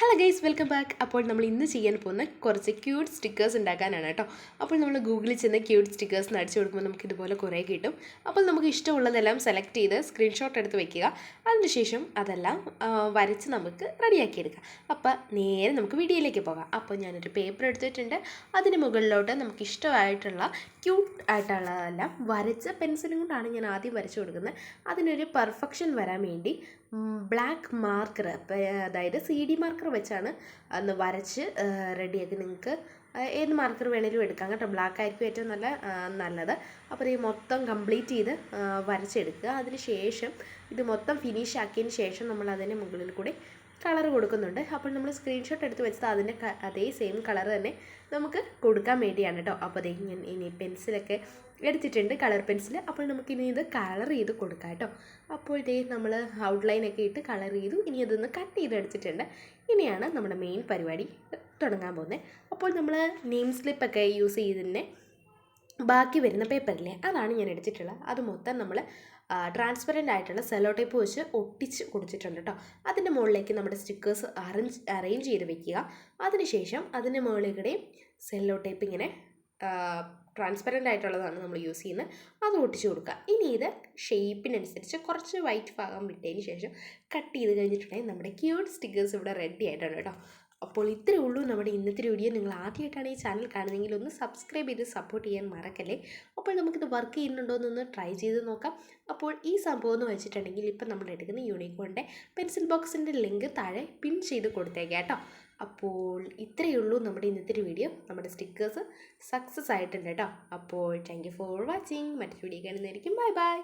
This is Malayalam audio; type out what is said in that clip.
ഹലോ ഗൈസ് വെൽക്കം ബാക്ക് അപ്പോൾ നമ്മൾ ഇന്ന് ചെയ്യാൻ പോകുന്ന കുറച്ച് ക്യൂട്ട് സ്റ്റിക്കേഴ്സ് ഉണ്ടാക്കാനാണ് കേട്ടോ. അപ്പോൾ നമ്മൾ ഗൂഗിളിൽ ചെന്ന് ക്യൂട്ട് സ്റ്റിക്കേഴ്സ് അടിച്ചു കൊടുക്കുമ്പോൾ നമുക്ക് ഇതുപോലെ കുറേ കിട്ടും. അപ്പോൾ നമുക്ക് ഇഷ്ടമുള്ളതെല്ലാം സെലക്ട് ചെയ്ത് സ്ക്രീൻഷോട്ട് എടുത്ത് വെക്കുക. അതിനുശേഷം അതെല്ലാം വരച്ച് നമുക്ക് റെഡിയാക്കി എടുക്കാം അപ്പോൾ നേരെ നമുക്ക് വീഡിയോയിലേക്ക് പോകാം. അപ്പോൾ ഞാനൊരു പേപ്പർ എടുത്തിട്ടുണ്ട്. അതിന് മുകളിലോട്ട് നമുക്ക് ഇഷ്ടമായിട്ടുള്ള ക്യൂട്ട് ആയിട്ടുള്ളതെല്ലാം വരച്ച് പെൻസിലും കൊണ്ടാണ് ഞാൻ ആദ്യം വരച്ചു കൊടുക്കുന്നത്. അതിനൊരു പെർഫെക്ഷൻ വരാൻ വേണ്ടി ബ്ലാക്ക് മാർക്കർ അതായത് സി ഡി മാർക്കർ വെച്ചാണ് അന്ന് വരച്ച് റെഡിയാക്കി നിങ്ങൾക്ക് ഏത് മാർക്കർ വേണേലും എടുക്കാം കേട്ടോ. ബ്ലാക്ക് ആയിരിക്കും ഏറ്റവും നല്ല നല്ലത്. അപ്പോൾ ഈ മൊത്തം കംപ്ലീറ്റ് ചെയ്ത് വരച്ചെടുക്കുക. അതിന് ശേഷം ഇത് മൊത്തം ഫിനിഷ് ആക്കിയതിന് ശേഷം നമ്മൾ അതിന് മുകളിൽ കൂടി കളർ കൊടുക്കുന്നുണ്ട്. അപ്പോൾ നമ്മൾ സ്ക്രീൻഷോട്ട് എടുത്ത് വെച്ചത് അതിന്റെ അതേ സെയിം കളർ തന്നെ നമുക്ക് കൊടുക്കാൻ വേണ്ടിയാണ് കേട്ടോ അപ്പോൾ അതേ ഞാൻ ഇനി പെൻസിലൊക്കെ എടുത്തിട്ടുണ്ട് കളർ പെൻസിൽ. അപ്പോൾ നമുക്ക് ഇനി ഇത് കളർ ചെയ്ത് കൊടുക്കാം കേട്ടോ അപ്പോൾ ഇതേ നമ്മൾ ഔട്ട്ലൈനൊക്കെ ഇട്ട് കളർ ചെയ്തു. ഇനി അതൊന്ന് കട്ട് ചെയ്ത് എടുത്തിട്ടുണ്ട്. ഇനിയാണ് നമ്മുടെ മെയിൻ പരിപാടി തുടങ്ങാൻ പോകുന്നത്. അപ്പോൾ നമ്മൾ നെയിം സ്ലിപ്പൊക്കെ യൂസ് ചെയ്തതിന്റെ ബാക്കി വരുന്ന പേപ്പറില്ലേ? അതാണ് ഞാൻ എടുത്തിട്ടുള്ളത്. അത് മൊത്തം നമ്മൾ ട്രാൻസ്പെറന്റ് ആയിട്ടുള്ള സെലോ ടേപ്പ് വെച്ച് ഒട്ടിച്ച് കൊടുത്തിട്ടുണ്ട് കേട്ടോ അതിന്റെ മുകളിലേക്ക് നമ്മുടെ സ്റ്റിക്കേഴ്സ് അറേഞ്ച് അറേഞ്ച് ചെയ്ത് വെക്കുക. അതിനുശേഷം അതിന്റെ മുകളിലൂടെ സെല്ലോ ടേപ്പ് ഇങ്ങനെ ട്രാൻസ്പെറന്റ് ആയിട്ടുള്ളതാണ് നമ്മൾ യൂസ് ചെയ്യുന്നത്. അത് ഒട്ടിച്ച് കൊടുക്കുക. ഇനി ഇത് ഷേപ്പിനനുസരിച്ച് കുറച്ച് വൈറ്റ് ഭാഗം വിട്ടതിന് ശേഷം കട്ട് ചെയ്ത് കഴിഞ്ഞിട്ടുണ്ടെങ്കിൽ നമ്മുടെ ക്യൂട്ട് സ്റ്റിക്കേഴ്സ് ഇവിടെ റെഡി ആയിട്ടുണ്ട് കേട്ടോ അപ്പോൾ ഇത്രയേ ഉള്ളൂ നമ്മുടെ ഇന്നത്തെ വീഡിയോ. നിങ്ങൾ ആദ്യമായിട്ടാണ് ഈ ചാനൽ കാണുന്നതെങ്കിൽ ഒന്ന് സബ്സ്ക്രൈബ് ചെയ്ത് സപ്പോർട്ട് ചെയ്യാൻ മറക്കല്ലേ. അപ്പോൾ നമുക്കിത് വർക്ക് ചെയ്യുന്നുണ്ടോ എന്നൊന്ന് ട്രൈ ചെയ്ത് നോക്കാം. അപ്പോൾ ഈ സംഭവം എന്ന് വെച്ചിട്ടുണ്ടെങ്കിൽ ഇപ്പം നമ്മൾ എടുക്കുന്ന യൂണിക്കോണിന്റെ പെൻസിൽ ബോക്സിന്റെ ലിങ്ക് താഴെ പിൻ ചെയ്ത് കൊടുത്തേക്കാം കേട്ടോ. അപ്പോൾ ഇത്രയേ ഉള്ളൂ നമ്മുടെ ഇന്നത്തെ വീഡിയോ നമ്മുടെ സ്റ്റിക്കേഴ്സ് സക്സസ് ആയിട്ടുണ്ട് കേട്ടോ. അപ്പോൾ താങ്ക് യു ഫോർ വാച്ചിങ് മറ്റൊരു വീഡിയോ കാണുന്നതായിരിക്കും. Bye bye